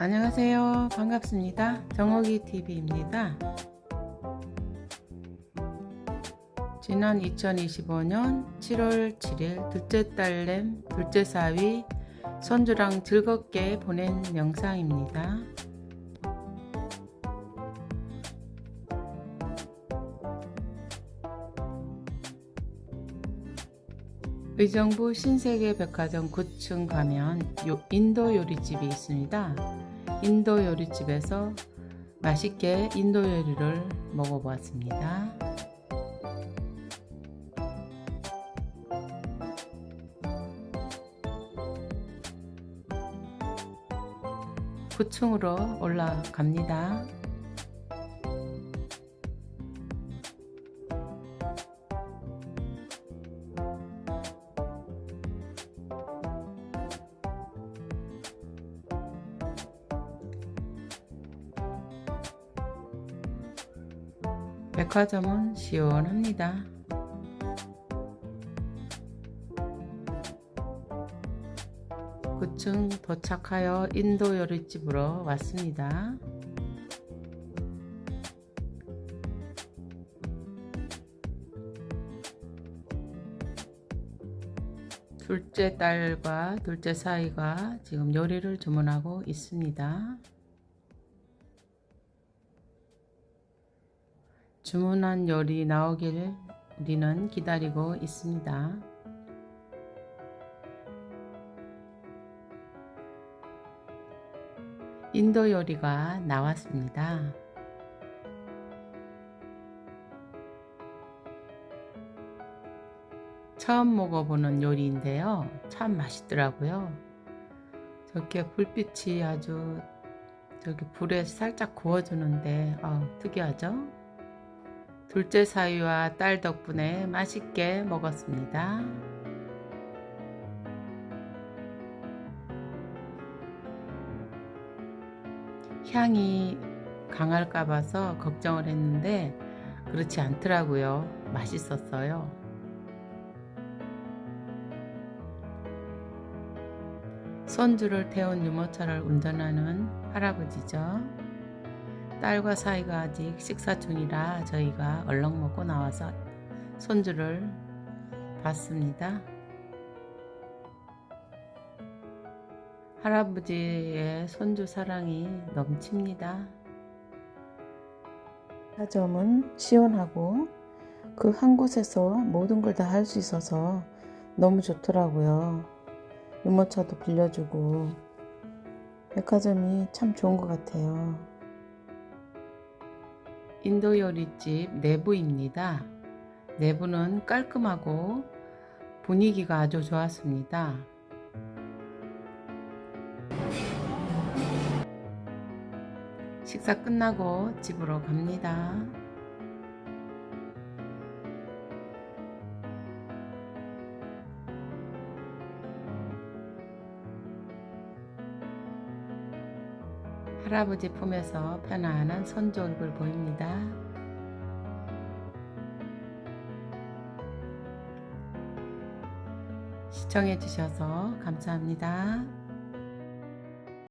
안녕하세요. 반갑습니다. 정옥이 TV입니다. 지난 2025년 7월 7일 둘째 딸냄, 둘째 사위, 손주랑 즐겁게 보낸 영상입니다. 의정부 신세계 백화점 9층 가면 요- 인도 요리집이 있습니다. 인도 요리집에서 맛있게 인도 요리를 먹어보았습니다. 구층으로 올라갑니다. 백화점은 시원합니다. 9층 도착하여 인도 요리집으로 왔습니다. 둘째 딸과 둘째 사이가 지금 요리를 주문하고 있습니다. 주문한 요리 나오길 우리는 기다리고 있습니다. 인도 요리가 나왔습니다. 처음 먹어보는 요리인데요. 참 맛있더라고요. 저렇게 불빛이 아주 저기 불에 살짝 구워주는데 어, 특이하죠? 둘째 사위와 딸 덕분에 맛있게 먹었습니다. 향이 강할까 봐서 걱정을 했는데 그렇지 않더라고요. 맛있었어요. 손주를 태운 유모차를 운전하는 할아버지죠. 딸과 사이가 아직 식사 중이라 저희가 얼렁 먹고 나와서 손주를 봤습니다. 할아버지의 손주 사랑이 넘칩니다. 백화점은 시원하고 그 한 곳에서 모든 걸 다 할 수 있어서 너무 좋더라고요. 유모차도 빌려주고 백화점이 참 좋은 것 같아요. 인도 요리집 내부입니다. 내부는 깔끔하고 분위기가 아주 좋았습니다. 식사 끝나고 집으로 갑니다. 할아버지 품에서 편안한 손주 얼굴 보입니다. 시청해 주셔서 감사합니다.